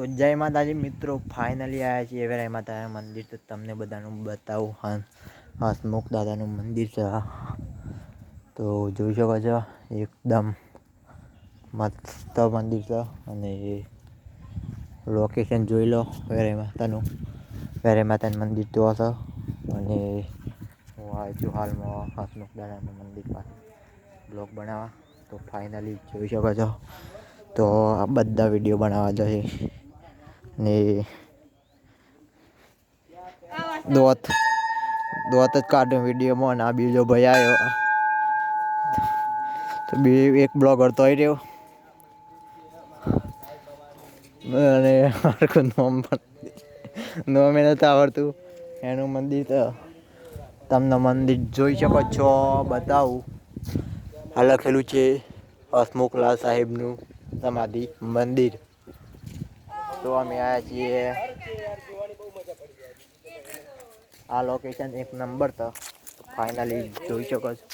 તો જય માતાજી, મિત્રો ફાઇનલી આવ્યા છીએ વેરાય માતાના મંદિર. તો તમને બધાનું બતાવું હા હસમુખ દાદાનું મંદિર છે તો જોઈ શકો છો, એકદમ મસ્ત મંદિર છે અને લોકેશન જોઈ લો વેરાય માતાનું. વેરાય માતાનું મંદિર તો હશે અને હું આવી છું હાલમાં હસમુખ દાદાનું મંદિર પાસે બ્લોગ બનાવવા. તો ફાઇનલી જોઈ શકો છો. તો આ બધા વીડિયો બનાવવા જશે ને દોત દોત જ કાઢ્યો વિડીયોમાં અને આ બીજો ભાઈ આવ્યો. તો બે, એક બ્લોગર તો રહ્યો. અને હરખું નોમ પણ નોમે નથી આવડતું. એનું મંદિર તો તમને મંદિર જોઈ શકો છો, બતાવું. આ લખેલું છે હસમુખલાલ સાહેબનું સમાધિ મંદિર. તો અમે આવ્યા છીએ. આ લોકેશન એક નંબર તો. ફાઇનલી જોઈ શકો છો.